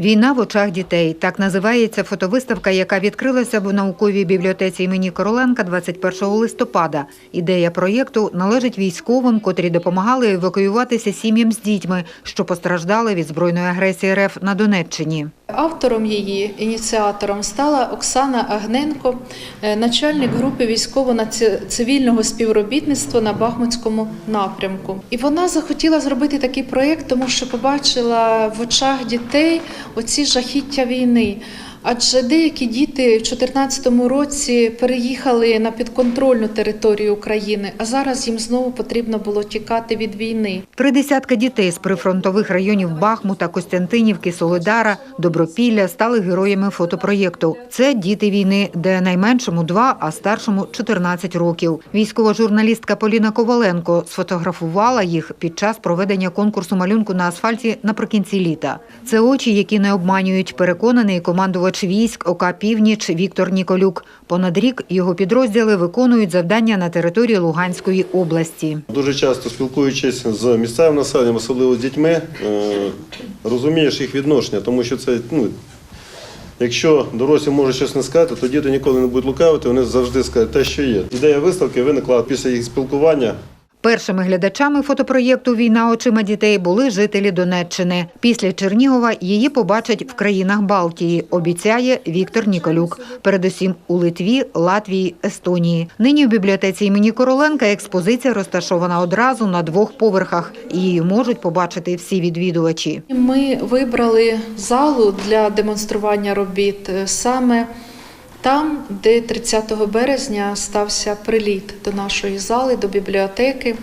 Війна в очах дітей. Так називається фотовиставка, яка відкрилася в науковій бібліотеці імені Короленка 21 листопада. Ідея проєкту належить військовим, котрі допомагали евакуюватися сім'ям з дітьми, що постраждали від збройної агресії РФ на Донеччині. Автором її, ініціатором, стала Оксана Агненко, е, начальник групи військово-цивільного співробітництва на Бахмутському напрямку. І вона захотіла зробити такий проєкт, тому що побачила в очах дітей оці жахіття війни. Адже деякі діти в 2014 році переїхали на підконтрольну територію України, а зараз їм знову потрібно було тікати від війни. Три десятка дітей з прифронтових районів Бахмута, Костянтинівки, Солидара, Добропілля стали героями фотопроєкту. Це діти війни, де найменшому 2, а старшому 14 років. Військова журналістка Поліна Коваленко сфотографувала їх під час проведення конкурсу малюнку на асфальті наприкінці літа. Це очі, які не обманюють, переконаний командувач військ ОК «Північ» Віктор Ніколюк. Понад рік його підрозділи виконують завдання на території Луганської області. Дуже часто спілкуючись з місцевим населенням, особливо з дітьми, е, розумієш їх відношення, тому що це, ну, якщо дорослі можуть щось не сказати, то діти ніколи не будуть лукавити, вони завжди скажуть те, що є. Ідея виставки виникла після їх спілкування. Першими глядачами фотопроєкту Війна очима дітей були жителі Донеччини. Після Чернігова її побачать в країнах Балтії, обіцяє Віктор Ніколюк. Передусім у Литві, Латвії, Естонії. Нині в бібліотеці імені Короленка експозиція розташована одразу на двох поверхах. Її можуть побачити всі відвідувачі. Ми вибрали залу для демонстрування робіт е, саме там, де 30 березня стався приліт до нашої зали, до бібліотеки.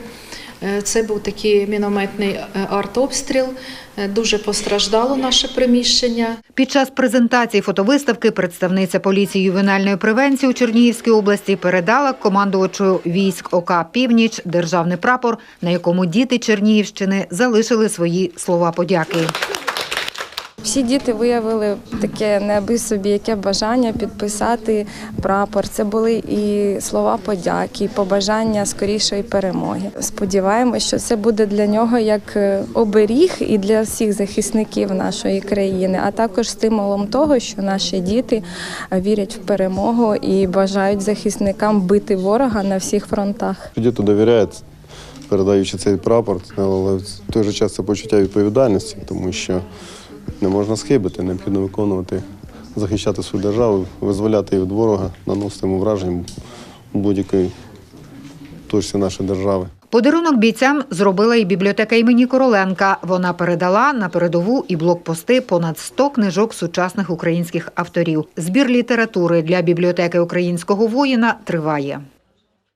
Е, Це був такий мінометний е, артобстріл. Е, Дуже постраждало наше приміщення. Під час презентації фотовиставки представниця поліції ювенальної превенції у Чернігівській області передала командувачу військ ОК «Північ» державний прапор, на якому діти Чернігівщини залишили свої слова подяки. Всі діти виявили таке неаби собі, яке бажання підписати прапор. Це були і слова подяки, і побажання скорішої перемоги. Сподіваємось, що це буде для нього як е, оберіг і для всіх захисників нашої країни, а також стимулом того, що наші діти вірять в перемогу і бажають захисникам бити ворога на всіх фронтах. Діти довіряють, передаючи цей прапор, але в той же час це почуття відповідальності, тому що не можна схибити, необхідно виконувати, захищати свою державу, визволяти її від ворога, наносити йому враження у будь-якій точці нашої держави. Подарунок бійцям зробила і бібліотека імені Короленка. Вона передала на передову і блокпости понад 100 книжок сучасних українських авторів. Збір літератури для бібліотеки українського воїна триває.